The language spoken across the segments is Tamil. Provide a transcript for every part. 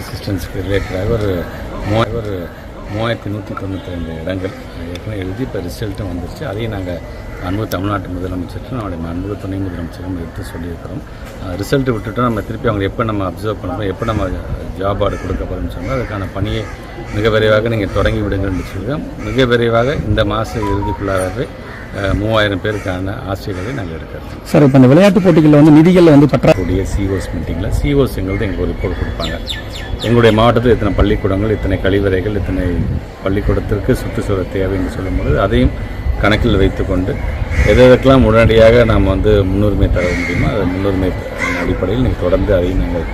அசிஸ்டன்ஸுக்கு ரிலேட்டடாக ஒரு மூவாயிரம் ஒரு மூவாயிரத்தி நூற்றி தொண்ணூற்றி ரெண்டு இடங்கள். ஏற்கனவே எழுதி இப்போ ரிசல்ட்டும் வந்துருச்சு. அதையும் நாங்கள் அன்பு தமிழ்நாட்டு முதலமைச்சருக்கும் நம்முடைய அன்பு துணை முதலமைச்சரும் எடுத்து சொல்லியிருக்கிறோம். ரிசல்ட்டு விட்டுட்டோம். நம்ம திருப்பி அவங்க எப்போ நம்ம அப்சர்வ் பண்ணுறோம் எப்போ நம்ம ஜாப் ஆர்டர் கொடுக்க போகிறோம்னு சொன்னால் அதுக்கான பணியை மிக விரைவாக நீங்கள் தொடங்கி விடுங்கன்னு சொல்லுவோம் மிக விரைவாக இந்த மாத இறுதிக்குள்ளாகவே மூவாயிரம் பேருக்கான ஆசிரியர்களை நாங்கள் எடுக்கிறோம். சார் இப்போ இந்த விளையாட்டு போட்டிகளில் வந்து நிதிகள் வந்து பற்றா கூடிய சிஓஸ் மீட்டிங்கில் சிஓஸ் எங்களுக்கு எங்களுக்கு ஒரு ரிப்போர்ட் கொடுப்பாங்க. எங்களுடைய மாவட்டத்தில் இத்தனை பள்ளிக்கூடங்கள் இத்தனை கழிவறைகள் இத்தனை பள்ளிக்கூடத்திற்கு சுற்றுச்சூழல் தேவைன்னு சொல்லும்போது அதையும் கணக்கில் வைத்துக்கொண்டு எது எதுக்கெல்லாம் உடனடியாக நாம் வந்து முன்னுரிமை தர முடியுமோ அது முன்னுரிமை அடிப்படையில் நீங்கள் தொடர்ந்து அதையும் நாங்கள்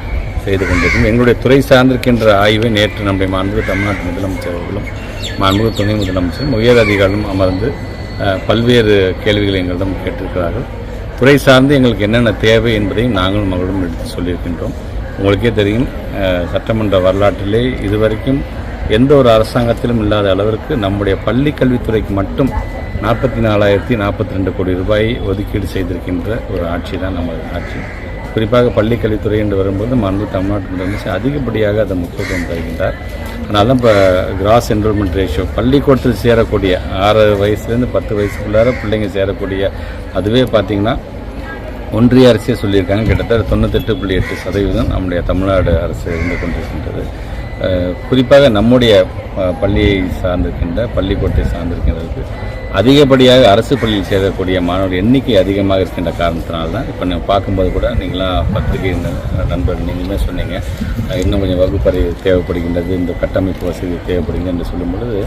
செய்து கொண்டிருக்கோம். எங்களுடைய துறை சார்ந்திருக்கின்ற ஆய்வை நேற்று நம்முடைய மாண்புமிகு தமிழ்நாட்டு முதலமைச்சர் அவர்களும் மாண்புமிகு துணை முதலமைச்சரும் உயர் அதிகாரிகளும் அமர்ந்து பல்வேறு கேள்விகளை எங்களிடம் கேட்டிருக்கிறார்கள். துறை சார்ந்து எங்களுக்கு என்னென்ன தேவை என்பதையும் நாங்களும் அவர்களும் எடுத்து சொல்லியிருக்கின்றோம். உங்களுக்கே தெரியும் சட்டமன்ற வரலாற்றிலே இதுவரைக்கும் எந்த ஒரு அரசாங்கத்திலும் இல்லாத அளவிற்கு நம்முடைய பள்ளி கல்வித்துறைக்கு மட்டும் நாற்பத்தி நாலாயிரத்தி நாற்பத்தி ரெண்டு கோடி ரூபாயை ஒதுக்கீடு செய்திருக்கின்ற ஒரு ஆட்சி தான் நமது ஆட்சி. குறிப்பாக பள்ளிக்கல்வித்துறை என்று வரும்போது மாண்பு தமிழ்நாட்டு முதலமைச்சர் அதிகப்படியாக அதை முக்கியத்துவம் தருகின்றார். அதனால தான் இப்போ கிராஸ் என்ரோல்மெண்ட் ரேஷியோ பள்ளிக்கூடத்தில் சேரக்கூடிய ஆறு வயசுலேருந்து பத்து வயசுக்குள்ளார பிள்ளைங்க சேரக்கூடிய அதுவே பார்த்திங்கன்னா ஒன்றிய அரசே சொல்லியிருக்காங்க. கிட்டத்தட்ட தொண்ணூத்தெட்டு புள்ளி எட்டு சதவீதம் நம்முடைய தமிழ்நாடு அரசு இருந்து கொண்டிருக்கின்றது. குறிப்பாக நம்முடைய பள்ளியை சார்ந்திருக்கின்ற பள்ளிக்கூடத்தை சார்ந்திருக்கின்றதுக்கு அதிகப்படியாக அரசு பள்ளியில் சேரக்கூடிய மாணவர்கள் எண்ணிக்கை அதிகமாக இருக்கின்ற காரணத்தினால தான் இப்போ நீங்கள் பார்க்கும்போது கூட நீங்களாம் பத்திரிகை ந- நண்பர் நீங்களுமே சொன்னீங்க. இன்னும் கொஞ்சம் வகுப்பறை தேவைப்படுகின்றது இந்த கட்டமைப்பு வசதி தேவைப்படுகின்றது என்று சொல்லும்பொழுது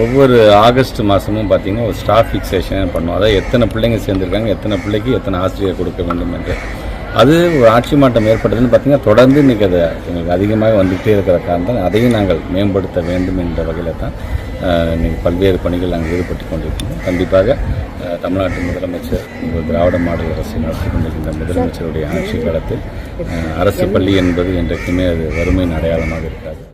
ஒவ்வொரு ஆகஸ்ட் மாதமும் பார்த்தீங்கன்னா ஒரு ஸ்டாஃப் ஃபிக்ஸேஷன் பண்ணுவோம். அதாவது எத்தனை பிள்ளைங்க சேர்ந்துருக்காங்க எத்தனை பிள்ளைக்கு எத்தனை ஆசிரியர் கொடுக்க வேண்டும் என்று. அது ஒரு ஆட்சி மாற்றம் ஏற்பட்டதுன்னு பார்த்தீங்கன்னா தொடர்ந்து இன்றைக்கி அது எங்களுக்கு அதிகமாக வந்துகிட்டே இருக்கிற காரணம் அதையும் நாங்கள் மேம்படுத்த வேண்டும் என்ற வகையில் தான் இன்றைக்கி பல்வேறு பணிகள் நாங்கள் ஈடுபட்டு கொண்டிருக்கிறோம். கண்டிப்பாக தமிழ்நாட்டு முதலமைச்சர் ஒரு திராவிட மாடல் அரசு நடத்தி கொண்டிருக்கின்ற முதலமைச்சருடைய ஆட்சி காலத்தில் அரசு பள்ளி என்பது என்றைக்குமே அது வறுமையின் அடையாளமாக இருக்காது.